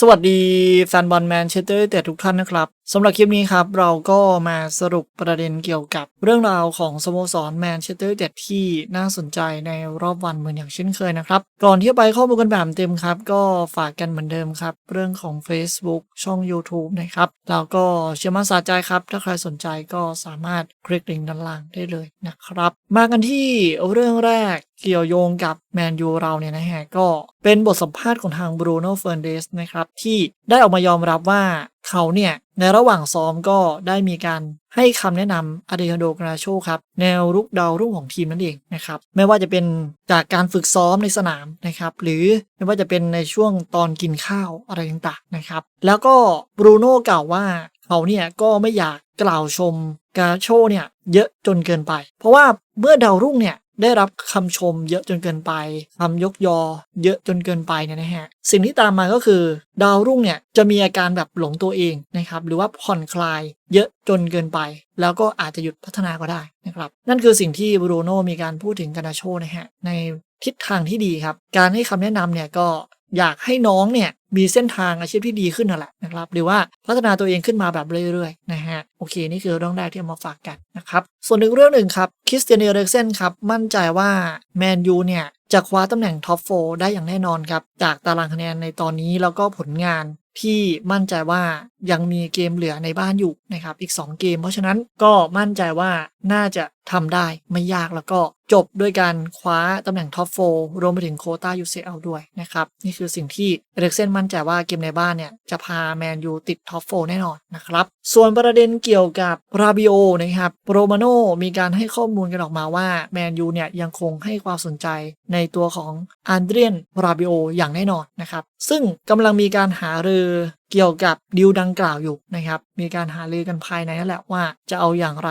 สวัสดีแฟนบอลแมนเชสเตอร์แต่ทุกท่านนะครับสำหรับคลิปนี้ครับเราก็มาสรุปประเด็นเกี่ยวกับเรื่องราวของสโมสรแมนเชสเตอร์แต่ที่น่าสนใจในรอบวันเหมือนอย่างเช่นเคยนะครับ ก่อนที่จะไปข้อมูลกันแบบเต็มครับ ก็ฝากกันเหมือนเดิมครับ เรื่องของ Facebook ช่อง YouTube นะครับแล้วก็เชื่อมั่นสาใจครับ ถ้าใครสนใจก็สามารถคลิกลิงก์ด้านล่างได้เลยนะครับ มากันที่เรื่องแรก เกี่ยวโยงกับแมนยูเราเนี่ยนะฮะก็เป็นบทสัมภาษณ์ของทางบรูโน่เฟ r ร์นเดสนะครับที่ได้ออกมายอมรับว่าเขาเนี่ยในระหว่างซ้อมก็ได้มีการให้คำแนะนำอเดโดกราโชครับแนวรุกดาวรุ่งของทีมนั่นเองนะครับไม่ว่าจะเป็นจากการฝึกซ้อมในสนามนะครับหรือไม่ว่าจะเป็นในช่วงตอนกินข้าวอะไรต่างๆนะครับแล้วก็บรูโน่กล่าวว่าเขาเนี่ยก็ไม่อยากกล่าวชมกาโชเนี่ยเยอะจนเกินไป เพราะว่าเมื่อดาวรุ่งเนี่ย ได้รับคำชมเยอะจนเกินไปคำยกยอ เยอะจนเกินไปเนี่ยนะฮะสิ่งที่ตามมาก็คือ ดาวรุ่งเนี่ยจะมีอาการแบบหลงตัวเองนะครับหรือว่าผ่อนคลายเยอะจนเกินไป แล้วก็อาจจะหยุดพัฒนาก็ได้นะครับนั่นคือสิ่งที่บรูโน่มีการพูดถึงกานาโชนะฮะในทิศทางที่ดีครับ การให้คำแนะนำเนี่ยก็อยากให้น้องเนี่ย มีเส้นทางอาชีพที่ดีขึ้นนั่นแหละนะครับหรือว่าพัฒนาตัวเองขึ้นมาแบบเรื่อยๆนะฮะโอเค นี่คือเรื่องแรกที่เอามาฝากกันนะครับส่วนหนึ่งเรื่องหนึ่งครับคริสเตียนเอเรกเซนครับมั่นใจว่าแมนยูเนี่ยจะคว้าตำแหน่งท็อปโฟได้อย่างแน่นอนครับจากตารางคะแนนในตอนนี้แล้วก็ผลงานที่มั่นใจว่า ยังมีเกมเหลือในบ้านอยู่นะครับอีก 2 เกม เพราะฉะนั้นก็มั่นใจว่าน่าจะทำได้ไม่ยากแล้วก็จบด้วยการคว้าตำแหน่งท็อปโฟรวมไปถึงโคต้า UCL ด้วยนะครับ นี่คือสิ่งที่เอเร็กเซนมั่นใจว่าเกมในบ้านเนี่ย จะพาแมนยูติดท็อปโฟแน่นอนนะครับ ส่วนประเด็นเกี่ยวกับราบิโอนะครับโรมาโนมีการให้ข้อมูลกันออกมาว่าแมนยูเนี่ย ยังคงให้ความสนใจในตัวของอันเดรียนราบิโออย่างแน่นอนนะครับ ซึ่งกำลังมีการหารือเกี่ยวกับดิวดังกล่าวอยู่นะครับ มีการหารือกันภายในนั่นแหละว่าจะเอาอย่างไร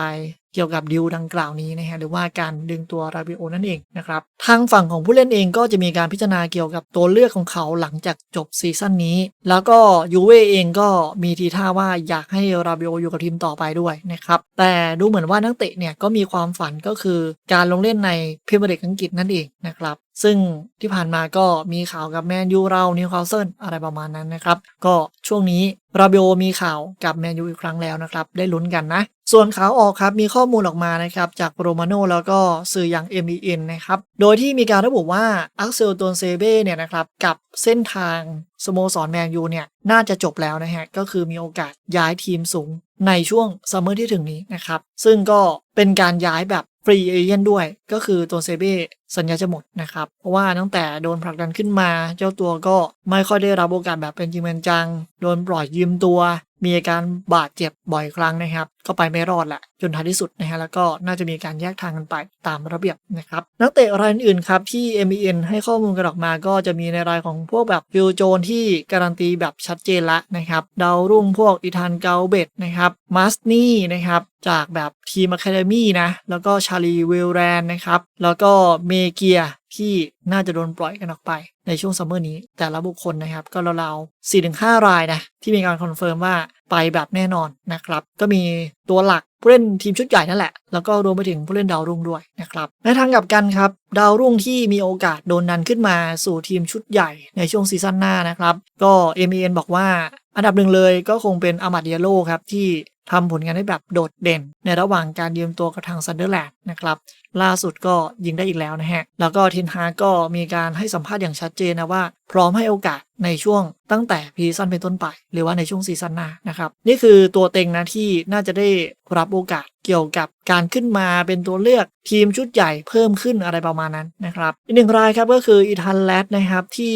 เกี่ยวกับดิวดังกล่าวนี้นะฮะหรือว่าการดึงตัวราบิโอนั่นเองนะครับทางฝั่งของผู้เล่นเองก็จะมีการพิจารณาเกี่ยวกับตัวเลือกของเขาหลังจากจบซีซั่นนี้ แล้วก็ยูเวเองก็มีทีท่าว่าอยากให้ราบิโออยู่กับทีมต่อไปด้วยนะครับแต่ดูเหมือนว่านักเตะเนี่ยก็มีความฝันก็คือการลงเล่นในพรีเมียร์ลีกอังกฤษนั่นเองนะครับซึ่งที่ผ่านมาก็มีข่าวกับแมนยูเรานิวคาสเซิลอะไรประมาณนั้นนะครับ ก็ช่วงนี้ ราเบโอมีข่าวกับแมนยูอีกครั้งแล้วนะครับได้ลุ้นกันนะ ส่วนข่าวออกครับมีข้อมูลออกมานะครับจากโรมาโนแล้วก็สื่ออย่าง MEN นะครับโดยที่มีการระบุว่าอักเซลตนเซเบ้เนี่ยนะครับกับเส้นทางสโมสรแมนยูเนี่ยน่าจะจบแล้วนะฮะก็คือมีโอกาสย้ายทีมสูงในช่วงซัมเมอร์ที่ถึงนี้นะครับซึ่งก็เป็นการย้ายแบบ ฟรีเอเจนด้วย ก็คือตัวเซเบ้สัญญาจะหมดนะครับ เพราะว่าตั้งแต่โดนผลักดันขึ้นมา เจ้าตัวก็ไม่ค่อยได้รับโอกาสแบบเป็นจริงเป็นจัง โดนปล่อยยืมตัว มีอาการบาดเจ็บบ่อยครั้งนะครับ ก็ไปไม่รอดแหละจนท้ายที่สุดนะฮะแล้วก็น่าจะมีการแยกทางกันไปตามระเบียบนะครับนักเตะรายอื่นครับที่ MEN ให้ข้อมูลกันออกมาก็จะมีในรายของพวกแบบฟิลโจนที่การันตีแบบชัดเจนละนะครับดาวรุ่งพวกอิธานเกาเบตนะครับมาสนี่นะครับจากแบบทีมอะคาเดมี่นะ แล้วก็ชาลีวิลแรนนะครับ แล้วก็เมเกีย ที่น่าจะโดนปล่อยกันออกไปในช่วงซัมเมอร์นี้ แต่ละบุคคลนะครับ ก็ราวๆ4-5รายนะ ที่มีการคอนเฟิร์มว่าไปแบบแน่นอนนะครับ ก็มีตัวหลักผู้เล่นทีมชุดใหญ่นั่นแหละ แล้วก็รวมไปถึงผู้เล่นดาวรุ่งด้วยนะครับในทางกลับกันครับ ดาวรุ่งที่มีโอกาสโดนนันขึ้นมาสู่ทีมชุดใหญ่ในช่วงซีซั่นหน้านะครับ ก็ MEN บอกว่าอันดับหนึ่งเลยก็คงเป็นอามาดิเอโลครับที่ ทำผลงานได้แบบโดดเด่น ในระหว่างการยืมตัวกับทางซันเดอร์แลนด์นะครับล่าสุดก็ยิงได้อีกแล้วนะฮะ แล้วก็ทินฮาก็มีการให้สัมภาษณ์อย่างชัดเจนนะว่า พร้อมให้โอกาสในช่วงตั้งแต่พีซันเป็นต้นไป หรือว่าในช่วงซีซั่นหน้านะครับ นี่คือตัวเต็งนะที่น่าจะได้รับโอกาสเกี่ยวกับการขึ้นมาเป็นตัวเลือกทีมชุดใหญ่เพิ่มขึ้นอะไรประมาณนั้นนะครับ อีกหนึ่งรายครับก็คืออีธานแลดนะครับที่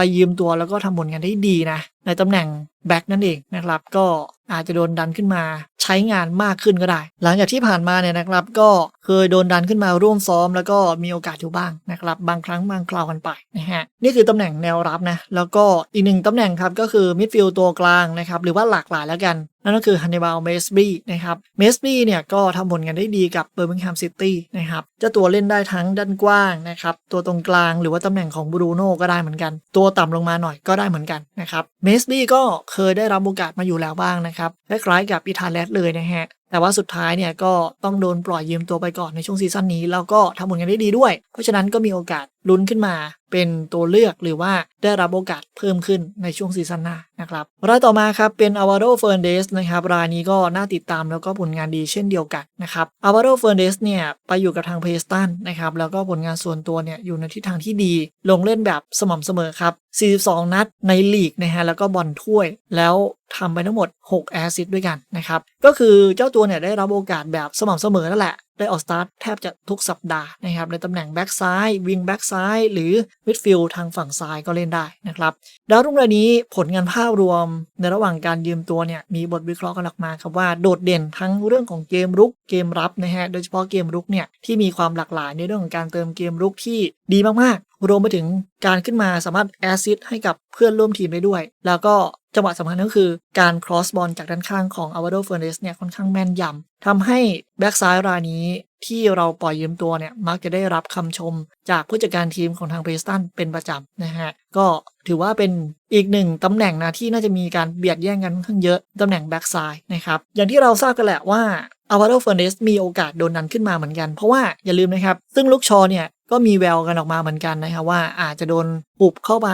ไปยืมตัวแล้วก็ทำผลงานได้ดีนะ ในตำแหน่งแบ็กนั่นเองนะครับ ก็อาจจะโดนดันขึ้นมาใช้งานมากขึ้นก็ได้ หลังจากที่ผ่านมาเนี่ยนะครับ ก็เคยโดนดันขึ้นมาร่วมซ้อม แล้วก็มีโอกาสอยู่บ้างนะครับ บางครั้งบางคราวกันไปนะฮะนี่คือตำแหน่งแนวรับนะ แล้วก็อีกหนึ่งตำแหน่งครับก็คือมิดฟิลด์ตัวกลางนะครับหรือว่าหลากหลายแล้วกัน นั่นก็คือฮันนิบาลเมสบี้นะครับเมสบี้เนี่ยก็ทำผลงานได้ดีกับเบอร์มิงแฮมซิตี้นะครับเจ้าตัวเล่นได้ทั้งด้านกว้างนะครับตัวตรงกลางหรือว่าตำแหน่งของบรูโน่ก็ได้เหมือนกัน ตัวต่ำลงมาหน่อยก็ได้เหมือนกันนะครับเมสบี้ก็เคยได้รับโอกาสมาอยู่แล้วบ้างนะครับคล้ายๆกับอิทานแลดเลยนะฮะ แต่ว่าสุดท้ายเนี่ยก็ต้องโดนปล่อยยืมตัวไปก่อนในช่วงซีซั่นนี้ แล้วก็ทำผลงานได้ดีด้วย เพราะฉะนั้นก็มีโอกาสลุ้นขึ้นมา เป็นตัวเลือกหรือว่าได้รับโอกาสเพิ่มขึ้นในช่วงซีซั่นหน้านะครับรายต่อมาครับเป็นอ l v a r o f e r n เดสนะครับรายนี้ก็น่าติดตามแล้วก็ผลงานดีเช่นเดียวกันนะครับอ l v a r o f e r n เดสเนี่ยไปอยู่กับทางเพสตันนะครับแล้วก็ผลงานส่วนตัวเนี่ยอยู่ในทิศทางที่ดี ลงเล่นแบบสม่ำเสมอครับ 42 นัดในลีกนะฮะแล้วก็บอลถ้วย แล้ว ทำไปทั้งหมด 6 แอซิสต์ด้วยกันนะครับ ก็คือเจ้าตัวเนี่ยได้รับโอกาสแบบสม่ำเสมอนั่นแหละ ได้ออกสตาร์ทแทบจะทุกสัปดาห์นะครับ ในตำแหน่งแบ็กซ้ายวิงแบ็กซ้ายหรือมิดฟิลด์ทางฝั่งซ้ายก็เล่นได้นะครับ ดาวรุ่งรายนี้ผลงานภาพรวมในระหว่างการยืมตัวเนี่ย มีบทวิเคราะห์กันออกมาครับว่าโดดเด่นทั้งเรื่องของเกมรุกเกมรับนะฮะโดยเฉพาะเกมรุกเนี่ยที่มีความหลากหลายในเรื่องของการเติมเกมรุกที่ดีมากๆรวมไปถึงการขึ้นมาสามารถแอสซิสให้กับเพื่อนร่วมทีมได้ด้วย แล้วก็ จังหวะสำคัญก็คือการ cross บอลจากด้านข้างของ a l v a r o f e r n a n d e z เนี่ยค่อนข้างแม่นยำทำให้แบ็กซ้ายรายนี้ที่เราปล่อยยืมตัวเนี่ยมักจะได้รับคำชมจากผู้จัดการทีมของทางเพรสตันเป็นประจำนะฮะ ก็ถือว่าเป็นอีกหนึ่งตำแหน่งนะที่น่าจะมีการเบียดแย่งกันค่อนข้างเยอะตำแหน่งแบ็กซ้ายนะครับอย่างที่เราทราบกันแหละว่า a l v a r o f e r n a n d e z มีโอกาสโดนนั้นขึ้นมาเหมือนกัน เพราะว่าอย่าลืมนะครับซึ่งลูกชอเนี่ยก็มีแววกันออกมาเหมือนกันนะครับว่าอาจจะโดนปุบเข้าไป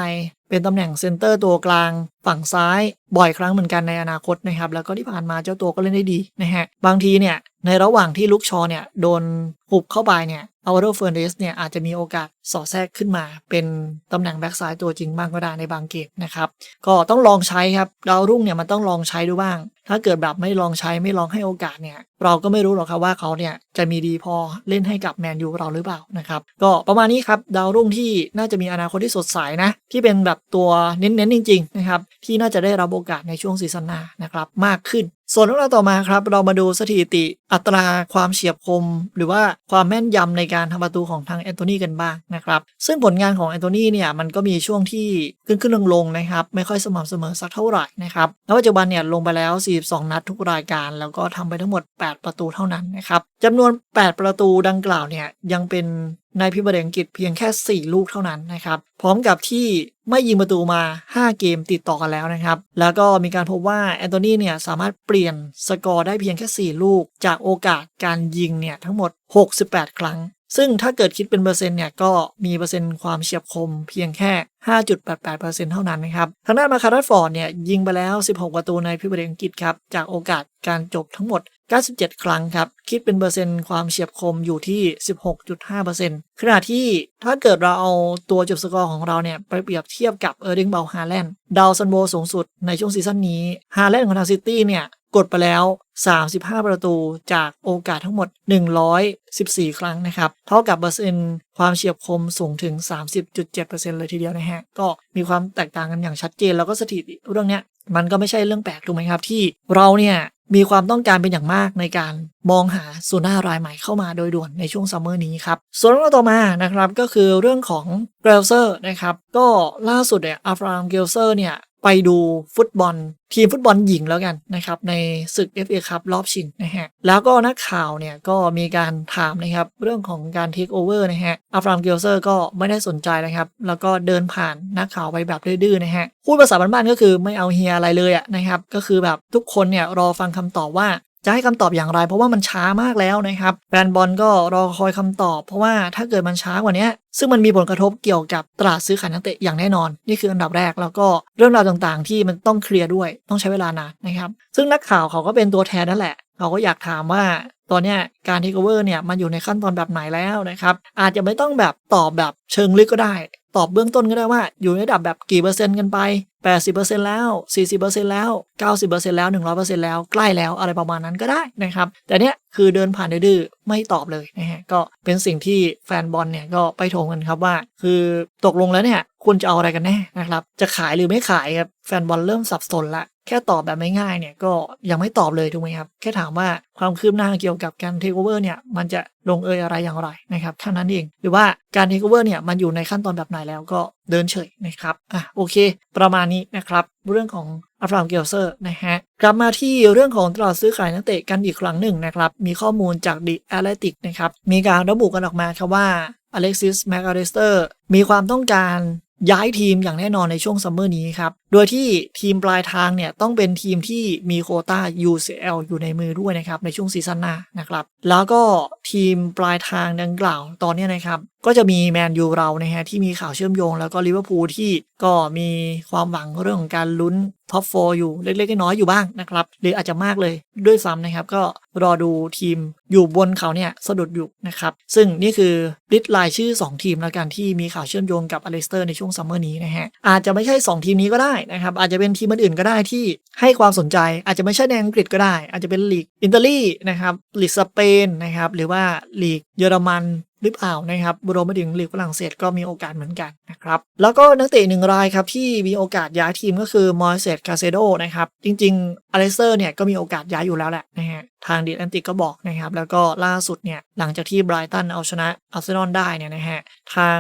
เป็นตำแหน่งเซนเตอร์ตัวกลางฝั่งซ้ายบ่อยครั้งเหมือนกันในอนาคตนะครับ แล้วก็ที่ผ่านมาเจ้าตัวก็เล่นได้ดีนะฮะบางทีเนี่ยในระหว่างที่ลุกชอเนี่ยโดนหุบเข้าไปเนี่ย อ l v a r o f e r n a n d e z เนี่ยอาจจะมีโอกาสสอดแทรกขึ้นมาเป็นตำแหน่งแบ็กซ้ายตัวจริงบ้างก็ได้ในบางเกมนะครับ ก็ต้องลองใช้ครับดาวรุ่งเนี่ยมันต้องลองใช้ดูบ้าง ถ้าเกิดแบบไม่ลองใช้ไม่ลองให้โอกาสเนี่ย เราก็ไม่รู้หรอกครับว่าเขาเนี่ยจะมีดีพอเล่นให้กับแมนยูเราหรือเปล่านะครับ ก็ประมาณนี้ครับดาวรุ่งที่น่าจะมีอนาคตที่สดใสนะ ที่เป็นแบบตัวเน้นๆจริง ๆ นะครับ ที่น่าจะได้รับโอกาสในช่วงซีซั่นหน้านะครับมากขึ้น ส่วนเรื่องราวต่อมาครับ เรามาดูสถิติอัตราความเฉียบคม หรือว่าความแม่นยำในการทำประตูของทางแอนโทนีกันบ้างนะครับ ซึ่งผลงานของแอนโทนีเนี่ยมันก็มีช่วงที่ขึ้นขึ้นลงลงนะครับ ไม่ค่อยสม่ำเสมอสักเท่าไหร่นะครับแล้วปัจจุบันเนี่ยลงไปแล้ว 42 นัดทุกรายการ แล้วก็ทำไปทั้งหมด 8 ประตูเท่านั้นนะครับจำนวน 8 ประตูดังกล่าวเนี่ยยังเป็น ในพิบดีอังกฤษเพียงแค่ 4 ลูกเท่านั้นนะครับ พร้อมกับที่ไม่ยิงประตูมา 5 เกมติดต่อกันแล้วนะครับ แล้วก็มีการพบว่าแอนโทนีเนี่ยสามารถเปลี่ยนสกอร์ได้เพียงแค่ 4 ลูก จากโอกาสการยิงเนี่ยทั้งหมด 68 ครั้ง ซึ่งถ้าเกิดคิดเป็นเปอร์เซ็นต์เนี่ยก็มีเปอร์เซ็นต์ความเฉียบคมเพียงแค่ 5.88%เท่านั้นนะครับ ทางด้านมาคาร์ดฟอร์ดเนี่ยยิงไปแล้ว 16 ประตูในพิบดีอังกฤษครับ จากโอกาสการจบทั้งหมด 97 ครั้งครับ คิดเป็นเปอร์เซ็นต์ความเฉียบคมอยู่ที่ 16.5%ขณะที่ถ้าเกิดเราเอาตัวจบสกอร์ของเราเนี่ย ไปเปรียบเทียบกับเออร์ดิงเบลฮาแลนด์ดาวซันโบสูงสุดในช่วงซีซั่นนี้ฮาแลนด์ของทางซิตี้เนี่ยกดไปแล้ว 35 ประตูจากโอกาสทั้งหมด 114 ครั้งนะครับ เท่ากับเปอร์เซ็นต์ความเฉียบคมสูงถึง 30.7%เลยทีเดียวนะฮะ ก็มีความแตกต่างกันอย่างชัดเจน แล้วก็สถิติเรื่องเนี้ย มันก็ไม่ใช่เรื่องแปลกถูกไหมครับ ที่เราเนี่ยมีความต้องการเป็นอย่างมากในการมองหาซูน่ารายใหม่เข้ามาโดยด่วนในช่วงซัมเมอร์นี้ครับ ส่วนเรื่องต่อมานะครับก็คือเรื่องของเกลเซอร์นะครับก็ล่าสุดเนี่ยอัฟรามเกลเซอร์เนี่ย ไปดูฟุตบอล ทีมฟุตบอลหญิงแล้วกันนะครับในศึก FA คัพรอบชิงนะฮะแล้วก็นักข่าวเนี่ยก็มีการถามนะครับเรื่องของการเทคโอเวอร์นะฮะอัฟรามเกลเซอร์ก็ไม่ได้สนใจนะครับ แล้วก็เดินผ่านนักข่าวไปแบบดื้อๆนะฮะพูดภาษาบ้านๆก็คือไม่เอาเฮียอะไรเลยอะนะครับก็คือแบบทุกคนเนี่ยรอฟังคำตอบว่า จะให้คำตอบอย่างไร เพราะว่ามันช้ามากแล้วนะครับแฟนบอลก็รอคอยคำตอบ เพราะว่าถ้าเกิดมันช้ากว่านี้ซึ่งมันมีผลกระทบเกี่ยวกับตลาดซื้อขายนักเตะอย่างแน่นอน นี่คืออันดับแรกแล้วก็เรื่องราวต่างๆ ที่มันต้องเคลียร์ด้วยต้องใช้เวลานานนะครับ ซึ่งนักข่าวเขาก็เป็นตัวแทนนั่นแหละ เขาก็อยากถามว่า ตอนนี้การเทคโอเวอร์เนี่ยมันอยู่ในขั้นตอนแบบไหนแล้วนะครับอาจจะไม่ต้องแบบตอบแบบเชิงลึกก็ได้ ตอบเบื้องต้นก็ได้ว่าอยู่ในระดับแบบกี่เปอร์เซ็นต์กันไป 80%แล้ว 40%แล้ว 90%แล้ว 100%แล้วใกล้แล้วอะไรประมาณนั้นก็ได้นะครับ แต่เนี้ยคือเดินผ่านดื้อๆไม่ตอบเลยนะฮะก็เป็นสิ่งที่แฟนบอลเนี่ยก็ไปโถงกันครับว่า คือตกลงแล้วเนี่ยคุณจะเอาอะไรกันแน่นะครับจะขายหรือไม่ขายครับแฟนบอลเริ่มสับสนละ แค่ตอบแบบไม่ง่ายเนี่ยก็ยังไม่ตอบเลยถูกไหมครับ แค่ถามว่าความคืบหน้าเกี่ยวกับการเทคโอเวอร์เนี่ยมันจะลงเอยอะไรอย่างไรนะครับแค่นั้นเอง หรือว่าการเทคโอเวอร์เนี่ยมันอยู่ในขั้นตอนแบบไหนแล้วก็เดินเฉยนะครับอะโอเค ประมาณนี้นะครับ เรื่องของอัฟรามเกลเซอร์นะฮะกลับมาที่เรื่องของตลาดซื้อขายนักเตะกันอีกครั้งหนึ่งนะครับ มีข้อมูลจากดิแอตเลติกนะครับมีการระบุกันออกมาครับว่าอเล็กซิสแมคอาริสเตอร์มีความต้องการย้ายทีมอย่างแน่นอนในช่วงซัมเมอร์นี้ครับ โดยที่ทีมปลายทางเนี่ยต้องเป็นทีมที่มีโคต้า UCL อยู่ในมือด้วยนะครับในช่วงซีซั่นหน้านะครับแล้วก็ทีมปลายทางดังกล่าวตอนนี้นะครับก็จะมีแมนยูเรานะฮะที่มีข่าวเชื่อมโยง แล้วก็ลิเวอร์พูลที่ก็มีความหวังเรื่องของการลุ้นท็อปโฟอยู่เล็กๆน้อยๆอยู่บ้างนะครับหรืออาจจะมากเลยด้วยซ้ำนะครับก็รอดูทีมอยู่บนเขาเนี่ยสะดุดอยู่นะครับซึ่งนี่คือลิสต์รายชื่อ 2 ทีมแล้วกันที่มีข่าวเชื่อมโยงกับอเลสเตอร์ในช่วงซัมเมอร์นี้นะฮะอาจจะไม่ใช่ 2 ทีมนี้ก็ได้นะครับอาจจะเป็นทีมอื่นก็ได้ที่ให้ความสนใจ อาจจะไม่ใช่ในอังกฤษก็ได้ อาจจะเป็นลีกอิตาลีนะครับลีกสเปนนะครับหรือว่าลีกเยอรมัน หรือเปล่านะครับรวมไปถึงลีกฝรั่งเศสก็มีโอกาสเหมือนกันนะครับ แล้วก็นักเตะหนึ่งรายครับที่มีโอกาสย้ายทีมก็คือมอร์เซตคาเซโดนะครับ จริงๆอเลสเตอร์เนี่ยก็มีโอกาสย้ายอยู่แล้วแหละนะฮะทางดีแอนติกก็บอกนะครับ แล้วก็ล่าสุดเนี่ยหลังจากที่ไบรตันเอาชนะอาร์เซนอลได้เนี่ยนะฮะทาง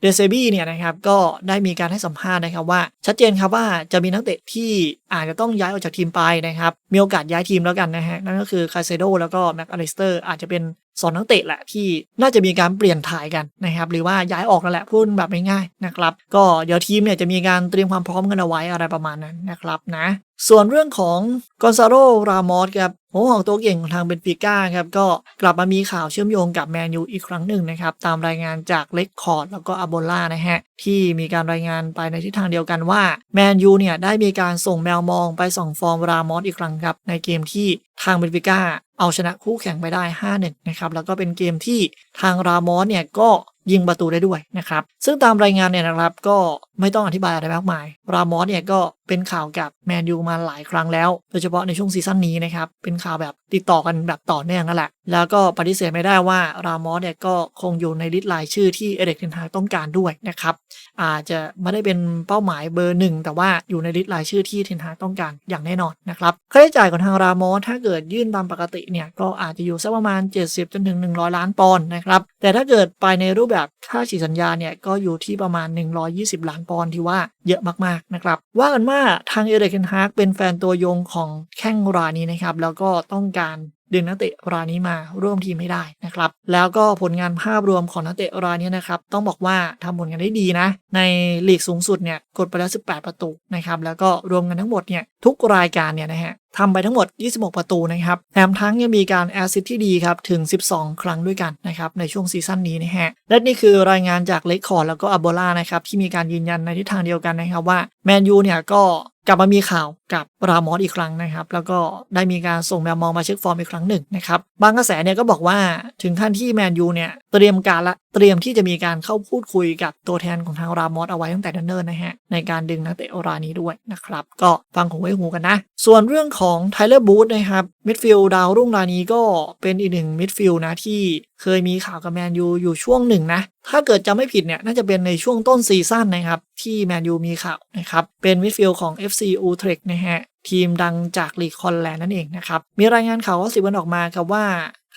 เดเซบี้เนี่ยนะครับก็ได้มีการให้สัมภาษณ์นะครับว่าชัดเจนครับว่าจะมีนักเตะที่อาจจะต้องย้ายออกจากทีมไปนะครับ มีโอกาสย้ายทีมแล้วกันนะฮะนั่นก็คือคาเซโดแล้วก็แม็กอเลสเตอร์อาจจะเป็นสองนักเตะแหละที่น่าจะมีการเปลี่ยนถ่ายกันนะครับหรือว่าย้ายออกนั่นแหละพูดแบบง่ายๆนะครับ ก็เดี๋ยวทีมเนี่ยจะมีการเตรียมความพร้อมกันเอาไว้อะไรประมาณนั้นนะครับนะ ส่วนเรื่องของกอนซาโรรามอสครับหัวหอกตัวเก่งของทางเบนฟิก้าครับก็กลับมามีข่าวเชื่อมโยงกับแมนยูอีกครั้งหนึ่งนะครับตามรายงานจากเล็กคอร์ดแล้วก็อาโบล่านะฮะที่มีการรายงานไปในทิศทางเดียวกันว่าแมนยูเนี่ยได้มีการส่งแมวมองไปส่องฟอร์มรามอสอีกครั้งครับในเกมที่ทางเบนฟิก้าเอาชนะคู่แข่งไปได้ 5-1 นะครับแล้วก็เป็นเกมที่ทางรามอสเนี่ยก็ ยิงประตูได้ด้วยนะครับ ซึ่งตามรายงานเนี่ยนะครับก็ไม่ต้องอธิบายอะไรมากมาย รามอสเนี่ยก็เป็นข่าวกับแมนยูมาหลายครั้งแล้ว โดยเฉพาะในช่วงซีซั่นนี้นะครับ เป็นข่าวแบบติดต่อกันแบบต่อเนื่องนั่นแหละแล้วก็ปฏิเสธไม่ได้ว่ารามอสเนี่ยก็คงอยู่ในลิสต์รายชื่อที่เอเด็กเทนฮากต้องการด้วยนะครับอาจจะไม่ได้เป็นเป้าหมายเบอร์หนึ่งแต่ว่าอยู่ในลิสต์รายชื่อที่เทนฮากต้องการอย่างแน่นอนนะครับค่าใช้จ่ายของทางรามอสถ้าเกิดยื่นตามปกติเนี่ยก็อาจจะอยู่สักประมาณ 70จนถึง100 ล้านปอนด์นะครับแต่ถ้าเกิดไปในรูปแบบค่าฉีสัญญาเนี่ยก็อยู่ที่ประมาณ 120 ล้านปอนด์ที่ว่าเยอะมากๆนะครับว่ากันว่าทางเอเดกเคนฮากเป็นแฟนตัวยงของแข้งรายนี้นะครับแล้วก็ต้องการ ดึงนักเตะรายนี้มาร่วมทีมให้ได้นะครับ แล้วก็ผลงานภาพรวมของนักเตะรายนี้นะครับ ต้องบอกว่าทำผลงานได้ดีนะ ในลีกสูงสุดเนี่ยกดไปแล้ว 18 ประตูนะครับ แล้วก็รวมกันทั้งหมดเนี่ยทุกรายการเนี่ยนะฮะ ทำไปทั้งหมด 26 ประตูนะครับแถมทั้งยังมีการแอสซิสที่ดีครับถึง 12 ครั้งด้วยกันนะครับในช่วงซีซั่นนี้นะฮะและนี่คือรายงานจากเลคคอร์แล้วก็อับโบล่านะครับที่มีการยืนยันในทิศทางเดียวกันนะครับว่าแมนยูเนี่ยก็กลับมามีข่าวกับรามอสอีกครั้งนะครับ แล้วก็ได้มีการส่งแมวมองมาเช็คฟอร์มอีกครั้งหนึ่งนะครับ บางกระแสเนี่ยก็บอกว่าถึงขั้นที่แมนยูเนี่ยเตรียมการละ เตรียมที่จะมีการเข้าพูดคุยกับตัวแทนของทางรามอสเอาไว้ตั้งแต่เนิ่นๆนะฮะในการดึงนักเตะรายนี้ด้วยนะครับก็ฟังหูไว้หูกันนะ ส่วนเรื่องของไทเลอร์บูธนะครับมิดฟิลด์ดาวรุ่งรายนี้ก็เป็นอีกหนึ่งมิดฟิลด์นะที่เคยมีข่าวกับแมนยูอยู่ช่วงหนึ่งนะ ถ้าเกิดจำไม่ผิดเนี่ย น่าจะเป็นในช่วงต้นซีซั่นนะครับ ที่แมนยูมีข่าวนะครับ เป็นมิดฟิลด์ของ FC Utrecht นะฮะทีมดังจากลีกคอนแลนด์นั่นเองนะครับ มีรายงานข่าวว่าสิบวันออกมาครับว่า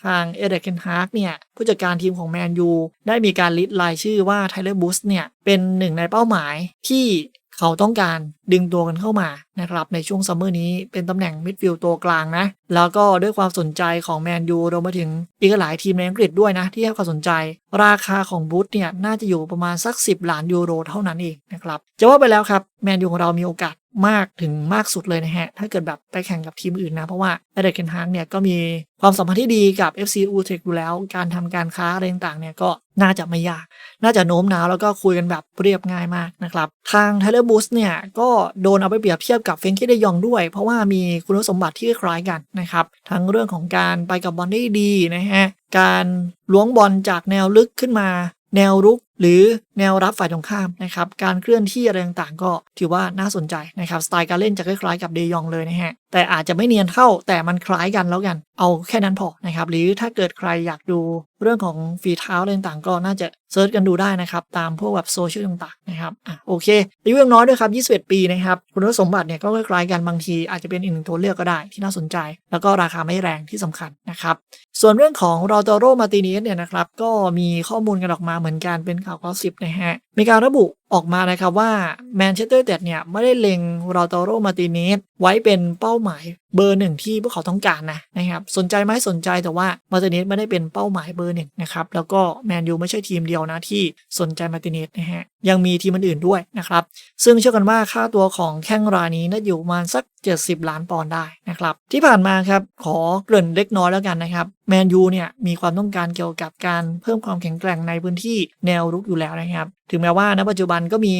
ทางเอเดกเคนฮาร์กเนี่ยผู้จัดการทีมของแมนยูได้มีการลิสต์รายชื่อว่าไทเลอร์บูสเนี่ยเป็นหนึ่งในเป้าหมายที่เขาต้องการดึงตัวกันเข้ามานะครับในช่วงซัมเมอร์นี้เป็นตำแหน่งมิดฟิลด์ตัวกลางนะ แล้วก็ด้วยความสนใจของแมนยูรวมไปถึงอีกหลายทีมในอังกฤษด้วยนะ ที่ให้ความสนใจ ราคาของบูธเนี่ยน่าจะอยู่ประมาณสัก 10 ล้านยูโรเท่านั้นเองนะครับจะว่าไปแล้วครับ แมนยูของเรามีโอกาส มากถึงมากสุดเลยนะฮะ ถ้าเกิดแบบไปแข่งกับทีมอื่นนะ เพราะว่าเอเดกเคนฮางเนี่ยก็มีความสัมพันธ์ที่ดีกับ FC u t r e c h อยู่แล้ว การทำการค้าอะไรต่างๆเนี่ยก็น่าจะไม่ยาก น่าจะโน้มน้าวแล้วก็คุยกันแบบเรียบง่ายมากนะครับ ทางไทเลอร์บูสเนี่ย ก็โดนเอาไปเปรียบเทียบกับเฟนคิเดยองด้วย เพราะว่ามีคุณสมบัติที่คล้ายกันนะครับ ทั้งเรื่องของการไปกับบอลได้ดีนะฮะ การล้วงบอลจากแนวลึกขึ้นมา แนวรุก หรือแนวรับฝ่ายตรงข้ามนะครับการเคลื่อนที่อะไรต่างๆ ก็ถือว่าน่าสนใจนะครับสไตล์การเล่นจะคล้ายๆกับเดยองเลยนะฮะแต่อาจจะไม่เนียนเท่าแต่มันคล้ายกันแล้วกัน เอาแค่นั้นพอนะครับหรือถ้าเกิดใครอยากดูเรื่องของฝีเท้าอะไรต่างๆ ก็น่าจะเซิร์ชกันดูได้นะครับตามพวกแบบโซเชียลต่างๆนะครับอะโอเคอายุยังน้อยด้วยครับ21 ปีนะครับคุณสมบัติเนี่ยก็คล้ายๆกันบางทีอาจจะเป็นอีกหนึ่งตัวเลือกก็ได้ที่น่าสนใจ แล้วก็ราคาไม่แรงที่สำคัญนะครับส่วนเรื่องของรอตโรมาติเนสเนี่ยนะครับก็มีข้อมูลกันออกมาเหมือนกันเป็นข่าวกอสิบนะฮะมีการระบุออกมานะครับว่าแมนเชสเตอร์ยูไนเต็ดเนี่ยไม่ได้เล็งรอตาโรมาติเนสไว้เป็นเป้าหมายเบอร์หนึ่งที่พวกเขาต้องการนะนะครับสนใจไหมสนใจแต่ว่ามาติเนสไม่ได้เป็นเป้าหมายเบอร์หนึ่งนะครับแล้วก็แมนยูไม่ใช่ทีมเดียวนะที่สนใจมาติเนสนะฮะยังมีทีมอื่นๆด้วยนะครับซึ่งเชื่อกันว่าค่าตัวของแข้งรายนี้น่าอยู่ประมาณสัก 70 ล้านปอนด์ได้นะครับที่ผ่านมาครับขอเกริ่นเล็กน้อยแล้วกันนะครับแมนยูเนี่ยมีความต้องการเกี่ยวกับการเพิ่มความแข็งแกร่งในพื้นที่แนวรุกอยู่แล้วนะครับถึงแม้ว่าณปัจจุบันก็มี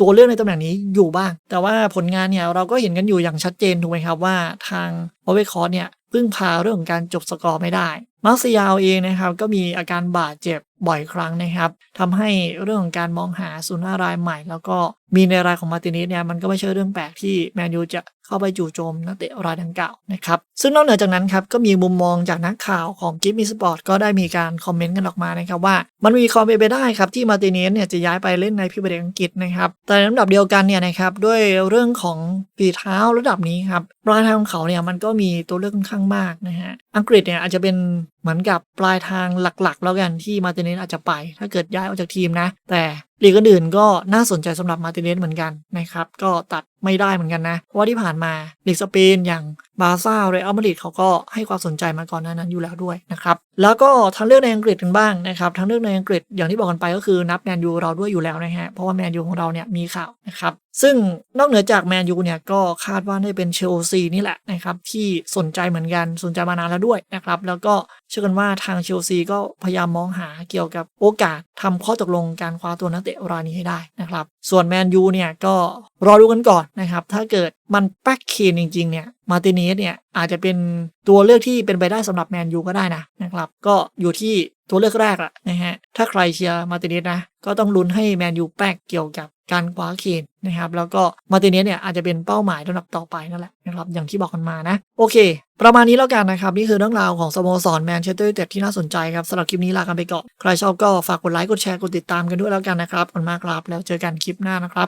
ตัวเลือกในตำแหน่งนี้อยู่บ้าง แต่ว่าผลงานเนี่ยเราก็เห็นกันอยู่อย่างชัดเจนถูกไหมครับว่าทางโอเวคอร์เนี่ยพึ่งพาเรื่องของการจบสกอร์ไม่ได้มาร์เซียาเองนะครับก็มีอาการบาดเจ็บ บ่อยครั้งนะครับทำให้เรื่องของการมองหาศูนย์หน้ารายใหม่ แล้วก็มีในรายของมาติเนสเนี่ยมันก็ไม่ใช่เรื่องแปลกที่แมนยูจะเข้าไปจู่โจมนักเตะรายดังกล่าวนะครับซึ่งนอกเหนือจากนั้นครับก็มีมุมมองจากนักข่าวของกิฟมีสปอร์ตก็ได้มีการคอมเมนต์กันออกมานะครับว่า มันมีความเป็นไปได้ครับที่มาติเนสเนี่ยจะย้ายไปเล่นในพรีเมียร์ลีอังกฤษนะครับแต่ในลำดับเดียวกันเนี่ยนะครับด้วยเรื่องของฝีเท้าระดับนี้ครับปลายทางของเขาเนี่ยมันก็มีตัวเลือกค่อนข้างมากนะฮะอังกฤษเนี่ยอาจจะเป็น เหมือนกับปลายทางหลักๆ แล้วกันที่มาติเนสอาจจะไป ถ้าเกิดย้ายออกจากทีมนะ แต่ ลีกอื่นก็น่าสนใจสำหรับมาติเนสเหมือนกันนะครับ ก็ตัดไม่ได้เหมือนกันนะ เพราะว่าที่ผ่านมาลีกสเปนอย่างบาร์ซ่าเรอัลมาดริดเขาก็ให้ความสนใจมาก่อนหน้านั้นอยู่แล้วด้วยนะครับ แล้วก็ทางเลือกในอังกฤษกันบ้างนะครับทางเลือกในอังกฤษอย่างที่บอกกันไปก็คือนับแมนยูเราด้วยอยู่แล้วนะฮะเพราะว่าแมนยูของเราเนี่ยมีข่าวนะครับซึ่งนอกเหนือจากแมนยูเนี่ยก็คาดว่าน่าจะเป็นเชลซีนี่แหละนะครับที่สนใจเหมือนกันสนใจมานานแล้วด้วยนะครับแล้วก็เชื่อกันว่าทางเชลซีก็พยายามมองหาเกี่ยวกับโอกาสทำข้อตกลงการคว้าตัวนักเตะรายนี้ให้ได้นะครับ ส่วนแมนยูเนี่ยก็รอดูกันก่อนนะครับ ถ้าเกิด มันแป๊กเคนจริง ๆ เนี่ย มาติเนสเนี่ย อาจจะเป็นตัวเลือกที่เป็นไปได้สำหรับแมนยูก็ได้นะนะครับ ก็อยู่ที่ตัวเลือกแรกอะนะฮะ ถ้าใครเชียร์มาติเนสนะ ก็ต้องลุ้นให้แมนยูแป๊กเกี่ยวกับการคว้าเคนนะครับ แล้วก็มาติเนสเนี่ยอาจจะเป็นเป้าหมายลำดับต่อไปนั่นแหละนะครับ อย่างที่บอกกันมานะ โอเค ประมาณนี้แล้วกันนะครับ นี่คือเรื่องราวของสโมสรแมนเชสเตอร์ยูไนเต็ดที่น่าสนใจครับสำหรับคลิปนี้ลากันไปก่อน ใครชอบก็ฝากกดไลค์ กดแชร์ กดติดตามกันด้วยแล้วกันนะครับขอบคุณมากครับ แล้วเจอกันคลิปหน้านะครับ